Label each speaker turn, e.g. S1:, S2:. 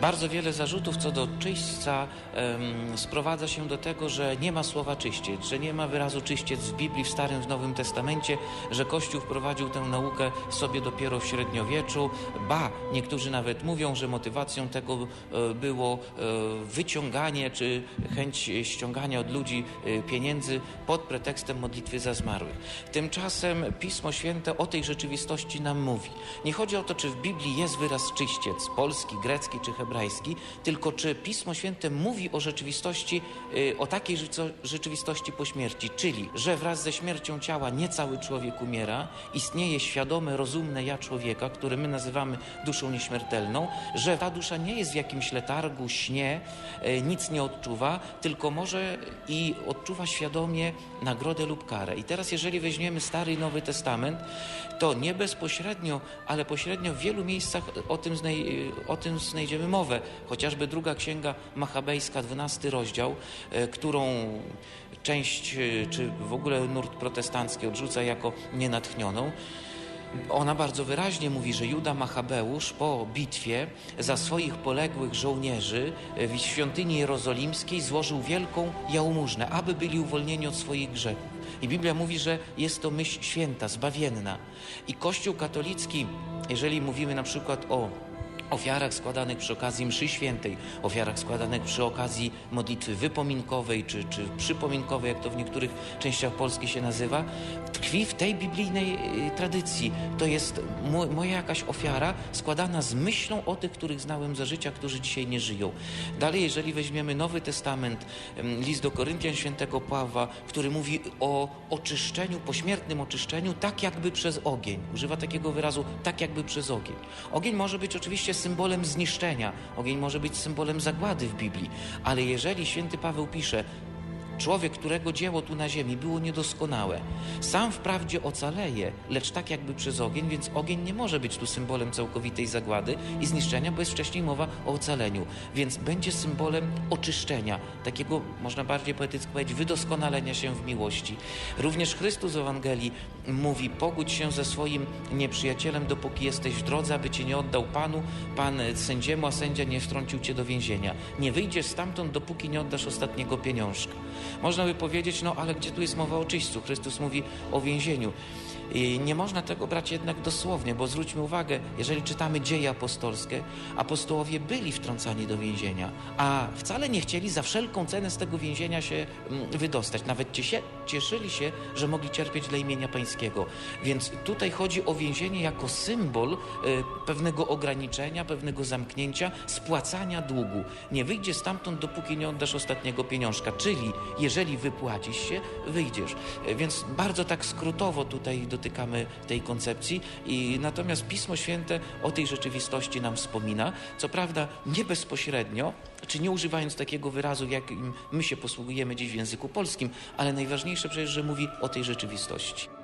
S1: Bardzo wiele zarzutów co do czyśćca em, sprowadza się do tego, że nie ma słowa czyściec, że nie ma wyrazu czyściec w Biblii, w Starym, w Nowym Testamencie, że Kościół wprowadził tę naukę sobie dopiero w średniowieczu. Ba, niektórzy nawet mówią, że motywacją tego e, było e, wyciąganie czy chęć ściągania od ludzi e, pieniędzy pod pretekstem modlitwy za zmarłych. Tymczasem Pismo Święte o tej rzeczywistości nam mówi. Nie chodzi o to, czy w Biblii jest wyraz czyściec, polski, grecki czy hebrajski, tylko czy Pismo Święte mówi o rzeczywistości, y, o takiej rzeczywistości po śmierci, czyli, że wraz ze śmiercią ciała nie cały człowiek umiera, istnieje świadome, rozumne ja człowieka, które my nazywamy duszą nieśmiertelną, że ta dusza nie jest w jakimś letargu, śnie, y, nic nie odczuwa, tylko może i odczuwa świadomie nagrodę lub karę. I teraz, jeżeli weźmiemy Stary i Nowy Testament, to nie bezpośrednio, ale pośrednio w wielu miejscach o tym, znej, o tym znajdziemy mowę. Chociażby druga księga machabejska, 12 rozdział, e, którą część, e, czy w ogóle nurt protestancki odrzuca jako nienatchnioną. Ona bardzo wyraźnie mówi, że Juda Machabeusz po bitwie za swoich poległych żołnierzy w świątyni jerozolimskiej złożył wielką jałmużnę, aby byli uwolnieni od swoich grzechów. I Biblia mówi, że jest to myśl święta, zbawienna. I Kościół katolicki, jeżeli mówimy na przykład o ofiarach składanych przy okazji mszy świętej, ofiarach składanych przy okazji modlitwy wypominkowej czy, czy przypominkowej, jak to w niektórych częściach Polski się nazywa, tkwi w tej biblijnej y, tradycji. To jest mo, moja jakaś ofiara składana z myślą o tych, których znałem za życia, którzy dzisiaj nie żyją. Dalej, jeżeli weźmiemy Nowy Testament, list do Koryntian świętego Pawła, który mówi o oczyszczeniu, pośmiertnym oczyszczeniu, tak jakby przez ogień. Używa takiego wyrazu, tak jakby przez ogień. Ogień może być oczywiście symbolem zniszczenia, ogień może być symbolem zagłady w Biblii, ale jeżeli święty Paweł pisze, Człowiek, którego dzieło tu na ziemi było niedoskonałe, sam wprawdzie ocaleje, lecz tak jakby przez ogień, więc ogień nie może być tu symbolem całkowitej zagłady i zniszczenia, bo jest wcześniej mowa o ocaleniu, więc będzie symbolem oczyszczenia, takiego, można bardziej poetycko powiedzieć, wydoskonalenia się w miłości. Również Chrystus w Ewangelii mówi, pogódź się ze swoim nieprzyjacielem, dopóki jesteś w drodze, aby cię nie oddał Panu, Pan sędziemu, a sędzia nie wtrącił cię do więzienia. Nie wyjdziesz stamtąd, dopóki nie oddasz ostatniego pieniążka. Można by powiedzieć, no ale gdzie tu jest mowa o czyśćcu? Chrystus mówi o więzieniu. I nie można tego brać jednak dosłownie, bo zwróćmy uwagę, jeżeli czytamy dzieje apostolskie, apostołowie byli wtrącani do więzienia, a wcale nie chcieli za wszelką cenę z tego więzienia się mm, wydostać. Nawet ciesie, cieszyli się, że mogli cierpieć dla imienia Pańskiego. Więc tutaj chodzi o więzienie jako symbol y, pewnego ograniczenia, pewnego zamknięcia, spłacania długu. Nie wyjdziesz stamtąd, dopóki nie oddasz ostatniego pieniążka. Czyli jeżeli wypłacisz się, wyjdziesz. Y, Więc bardzo tak skrótowo tutaj dotykamy tej koncepcji. I natomiast Pismo Święte o tej rzeczywistości nam wspomina. Co prawda nie bezpośrednio, czy nie używając takiego wyrazu, jakim my się posługujemy dziś w języku polskim, ale najważniejsze przecież, że mówi o tej rzeczywistości.